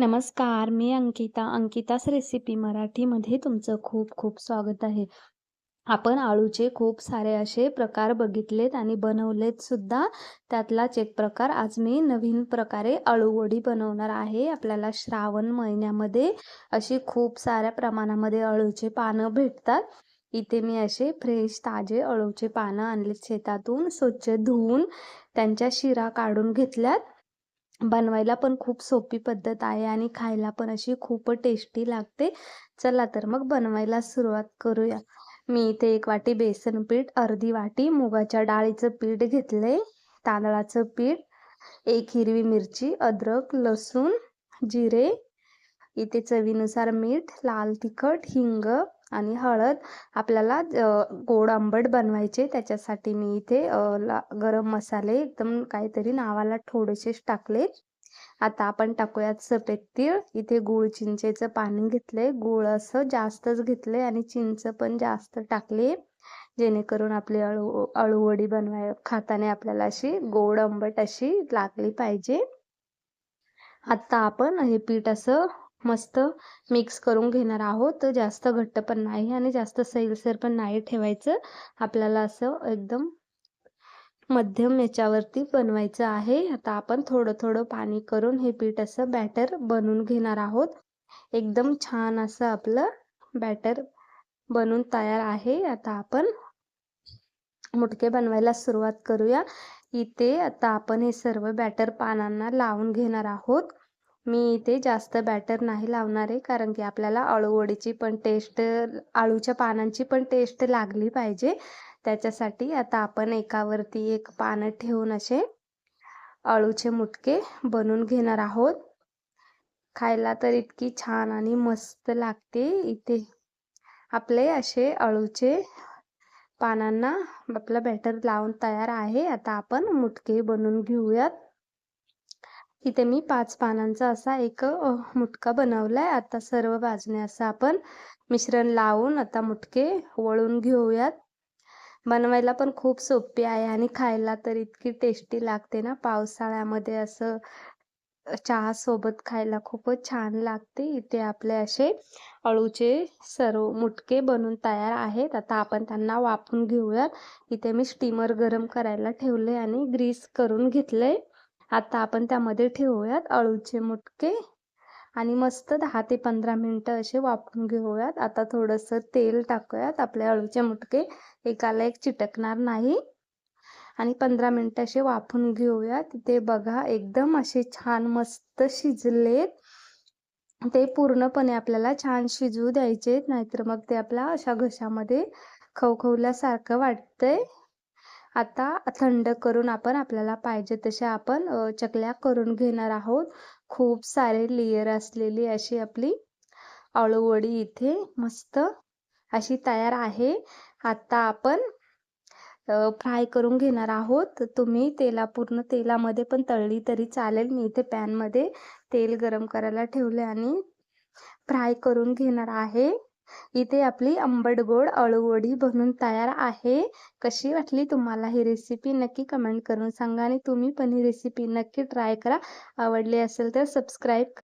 नमस्कार मी अंकिता. अंकितास रेसिपी मराठीमध्ये तुमचं खूप खूप स्वागत आहे. आपण आळूचे खूप सारे असे प्रकार बघितलेत आणि बनवलेत सुद्धा. त्यातलाच एक प्रकार आज मी नवीन प्रकारे अळूवडी बनवणार आहे. आपल्याला श्रावण महिन्यामध्ये अशी खूप साऱ्या प्रमाणामध्ये अळूचे पानं भेटतात. इथे मी असे फ्रेश ताजे अळूचे पानं आणलेत शेतातून स्वच्छ धुवून. त्यांच्या शिरा काढून घेतल्यात. बनवायला पण खूप सोपी पद्धत आहे आणि खायला पण अशी खूप टेस्टी लागते. चला तर मग बनवायला सुरुवात करूया. मी इथे एक वाटी बेसन पीठ अर्धी वाटी मुगाच्या डाळीचं पीठ घेतले तांदळाचं पीठ एक हिरवी मिरची अद्रक लसूण जिरे इथे चवीनुसार मीठ लाल तिखट हिंग आणि हळद आपल्याला गोड आंबट बनवायचे. त्याच्यासाठी मी इथे गरम मसाले एकदम काहीतरी नावाला थोडेसेच टाकले. आता आपण टाकूयात सफेद तीळ. इथे गुळ चिंचेचं पाणी घेतले गुळ असं जास्तच घेतले आणि चिंच पण जास्त टाकले. जेणेकरून आपली अळू अळूवडी बनवाय खाताने आपल्याला अशी गोड आंबट अशी लागली पाहिजे. आता आपण हे पीठ असं मस्त मिक्स करून घेणार आहोत. जास्त घट्ट पण नाही आणि जास्त सैलसर पण नाही ठेवायचं. आपल्याला असं एकदम मध्यम याच्यावरती बनवायचं आहे. आता आपण थोडं थोडं पाणी करून हे पीठ असं बॅटर बनवून घेणार आहोत. एकदम छान असं आपलं बॅटर बनून तयार आहे. आता आपण मुटके बनवायला सुरुवात करूया. इथे आता आपण हे सर्व बॅटर पानांना लावून घेणार आहोत. मी इथे जास्त बॅटर नाही लावणार आहे कारण की आपल्याला अळूवडीची पण टेस्ट आळूच्या पानांची पण टेस्ट लागली पाहिजे. त्याच्यासाठी आता आपण एकावरती एक पानं ठेवून असे अळूचे मुटके बनवून घेणार आहोत. खायला तर इतकी छान आणि मस्त लागते इथे. आपले असे अळूचे पानांना आपलं बॅटर लावून तयार आहे. आता आपण मुटके बनवून घेऊयात. इथे मी पाच पानांचा असा एक मुटका बनवलाय. आता सर्व बाजूने असं आपण मिश्रण लावून आता मुटके वळून घेऊयात. बनवायला पण खूप सोपी आहे आणि खायला तर इतकी टेस्टी लागते ना. पावसाळ्यामध्ये असं चहा सोबत खायला खूपच छान लागते. इथे आपले असे अळूचे सर्व मुटके बनून तयार आहेत. आता आपण त्यांना वापून घेऊयात. इथे मी स्टीमर गरम करायला ठेवले आणि ग्रीस करून घेतले आता आपण त्यामध्ये ठेवूयात अळूचे मुटके. आणि मस्त दहा ते पंधरा मिनटं असे वापरून घेऊयात. आता थोडंसं तेल टाकूयात आपले अळूचे मुटके. एकाला एक चिटकणार नाही. आणि पंधरा मिनटं असे वाफून घेऊयात. ते बघा एकदम असे छान मस्त शिजलेत. ते पूर्णपणे आपल्याला छान शिजवू द्यायचे नाहीतर मग ते आपल्या अशा घशामध्ये खवखवल्यासारखं वाटतंय. आता थंड करून आपण आपल्याला पाहिजे तसे आपण चकल्या करून घेणार आहोत. खूप सारे लेयर असलेली अशी आपली अळूवडी इथे मस्त अशी तयार आहे. आता आपण फ्राय करून घेणार आहोत. तुम्ही तेला पूर्ण तेलामध्ये पण तळली तरी चालेल. मी इथे पॅनमध्ये तेल गरम करायला ठेवले आणि फ्राय करून घेणार आहे. इथे आपली आंबट गोड अळूवडी बनून तयार आहे. कशी वाटली तुम्हाला ही रेसिपी नक्की कमेंट करून सांगा आणि तुम्ही पण ही रेसिपी नक्की ट्राय करा. आवडली असेल तर सबस्क्राईब